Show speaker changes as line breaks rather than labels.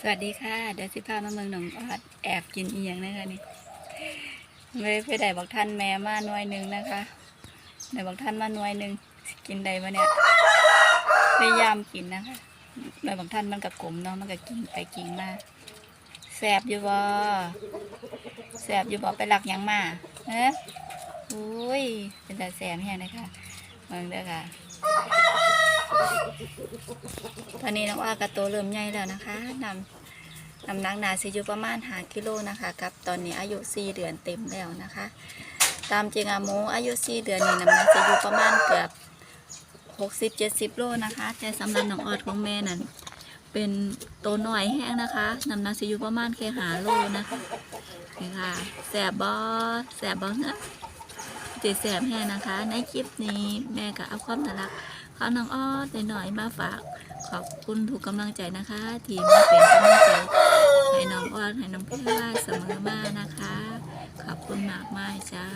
สวัสดีค่ะ เดี๋ยวสิพามาเมืองหนองออดแอบกินเอียงนะคะนี่ไม่ได้ไปได้บอกท่านแม่มาหน่วยหนึ่งนะคะได้บอกท่านมาหน่วยหนึ่งกินได้ปะเนี่ยพยายามกินนะคะหน่วยบอกท่านมันกับกลมเนาะมันก็กินไปกินมาแสบอยู่บ่แสบอยู่บ่ไปหลักยังมาเอ๊ะอุ้ยเป็นแต่แสบแห้งนะคะเมืองเด้อค่ะ อนนี้น้องว่ากระโตเริ่มใหญ่แล้วนะคะนำนำนักหนาสิอยู่ประมาณหากิโลนะคะกับตอนนี้อายุ4เดือนเต็มแล้วนะคะ ตามจริงอะหมูอายุ4เดือนนี่น้ำหนักจะอยู่ประมาณเกือบ60 70โลนะคะแต่สำหรับน้องออดของแม่นั่นเป็นตัวหน่อยแห้งนะคะน้ำหนักจะอยู่ประมาณแค่หาโลนะคะนี่ค่ะแสบบอแสบบอเนะจะแสบแห้งนะคะ ในคลิปนี้แม่ก็เอาความน่ารักขอน้องอ้อดหน่อยมาฝาก ขอบคุณทุกกำลังใจนะคะ ที่มเป็นกำลังใจให้น้องอ้อนให้น้องพี่ว่าเสมอมานะคะ ขอบคุณมากมากจ้า